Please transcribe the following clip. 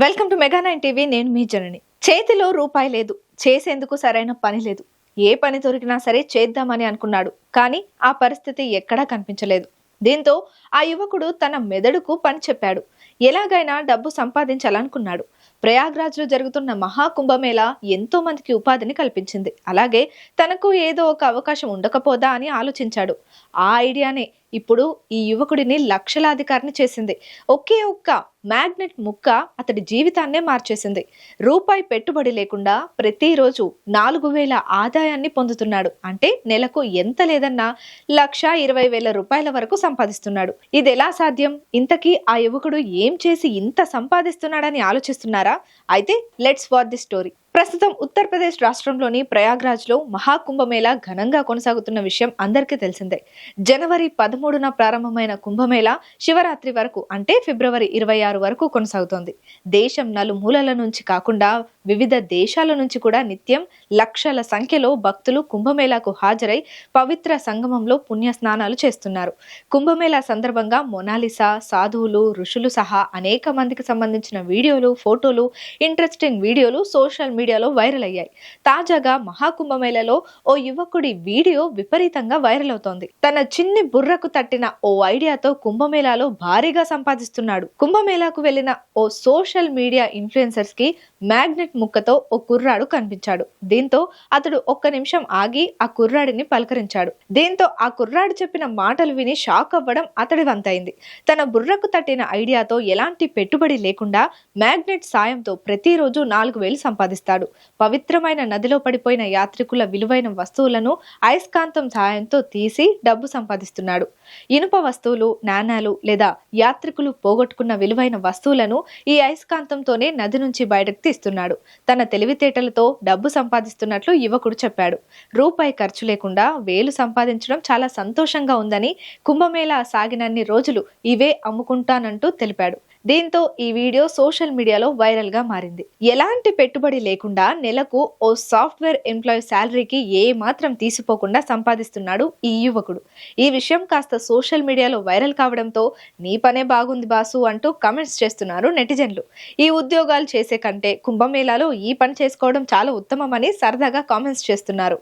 Welcome to mega nine TV నేను మీ జనని. చేతిలో రూపాయి లేదు. చేసేందుకు సరైన పని లేదు. ఏ పని దొరికినా సరే చేద్దామని అనుకున్నాడు. కానీ ఆ పరిస్థితి ఎక్కడా కనిపించలేదు. దీంతో ఆ యువకుడు తన మెదడుకు పని చెప్పాడు. ఎలాగైనా డబ్బు సంపాదించాలనుకున్నాడు. ప్రయాగ్రాజ్లో జరుగుతున్న మహాకుంభమేళ ఎంతో మందికి ఉపాధిని కల్పించింది. అలాగే తనకు ఏదో ఒక అవకాశం ఉండకపోదా అని ఆలోచించాడు. ఆ ఐడియానే ఇప్పుడు ఈ యువకుడిని లక్షలాధికారిని చేసింది. ఒకే ఒక్క మ్యాగ్నెట్ ముక్క అతడి జీవితాన్నే మార్చేసింది. రూపాయి పెట్టుబడి లేకుండా ప్రతిరోజు నాలుగు వేల ఆదాయాన్ని పొందుతున్నాడు. అంటే నెలకు ఎంత లేదన్నా లక్ష ఇరవై వేల రూపాయల వరకు సంపాదిస్తున్నాడు. ఇది ఎలా సాధ్యం? ఇంతకీ ఆ యువకుడు ఏం చేసి ఇంత సంపాదిస్తున్నాడని ఆలోచిస్తున్నారా? అయితే లెట్స్ వాట్ ది స్టోరీ ప్రస్తుతం ఉత్తరప్రదేశ్ రాష్ట్రంలోని ప్రయాగ్రాజ్లో మహాకుంభమేళా ఘనంగా కొనసాగుతున్న విషయం అందరికీ తెలిసిందే. జనవరి పదమూడున ప్రారంభమైన కుంభమేళా శివరాత్రి వరకు అంటే ఫిబ్రవరి ఇరవై ఆరు వరకు కొనసాగుతోంది. దేశం నలుమూలల నుంచి కాకుండా వివిధ దేశాల నుంచి కూడా నిత్యం లక్షల సంఖ్యలో భక్తులు కుంభమేళాకు హాజరై పవిత్ర సంగమంలో పుణ్య స్నానాలు చేస్తున్నారు. కుంభమేళా సందర్భంగా మొనాలిసా సాధువులు ఋషులు సహా అనేక మందికి సంబంధించిన వీడియోలు ఫోటోలు ఇంట్రెస్టింగ్ వీడియోలు సోషల్ మీడియా మీడియాలో వైరల్ అయ్యాయి. తాజాగా మహాకుంభమేళలో ఓ యువకుడి వీడియో విపరీతంగా వైరల్ అవుతోంది. తన చిన్ని బుర్రకు తట్టిన ఓ ఐడియాతో కుంభమేళాలో భారీగా సంపాదిస్తున్నాడు. కుంభమేళాకు వెళ్ళిన ఓ సోషల్ మీడియా ఇన్ఫ్లుయెన్సర్స్కి మ్యాగ్నెట్ ముక్కతో ఓ కుర్రాడు కనిపించాడు. దీంతో అతడు ఒక్క నిమిషం ఆగి ఆ కుర్రాడిని పలకరించాడు. దీంతో ఆ కుర్రాడు చెప్పిన మాటలు విని షాక్ అవ్వడం అతడి వంతైంది తన బుర్రకు తట్టిన ఐడియాతో ఎలాంటి పెట్టుబడి లేకుండా మ్యాగ్నెట్ సాయంతో ప్రతిరోజు నాలుగు వేలు సంపాదిస్తాడు. పవిత్రమైన నదిలో పడిపోయిన యాత్రికుల విలువైన వస్తువులను అయస్కాంతం సాయంతో తీసి డబ్బు సంపాదిస్తున్నాడు. ఇనుప వస్తువులు నాణాలు లేదా యాత్రికులు పోగొట్టుకున్న విలువైన వస్తువులను ఈ అయస్కాంతంతోనే నది నుంచి బయటకు ఇస్తున్నాడు తన తెలివితేటలతో డబ్బు సంపాదిస్తున్నట్లు యువకుడు చెప్పాడు. రూపాయి ఖర్చు లేకుండా వేలు సంపాదించడం చాలా సంతోషంగా ఉందని కుంభమేళా సాగినన్ని రోజులు ఇవే అమ్ముకుంటానంటూ తెలిపాడు. దీంతో ఈ వీడియో సోషల్ మీడియాలో వైరల్గా మారింది. ఎలాంటి పెట్టుబడి లేకుండా నెలకు ఓ సాఫ్ట్వేర్ ఎంప్లాయీ శాలరీకి ఏ మాత్రం తీసిపోకుండా సంపాదిస్తున్నాడు ఈ యువకుడు. ఈ విషయం కాస్త సోషల్ మీడియాలో వైరల్ కావడంతో నీ పనే బాగుంది బాసు అంటూ కమెంట్స్ చేస్తున్నారు నెటిజన్లు. ఈ ఉద్యోగాలు చేసే కంటే కుంభమేళాలో ఈ పని చేసుకోవడం చాలా ఉత్తమమని సరదాగా కామెంట్స్ చేస్తున్నారు.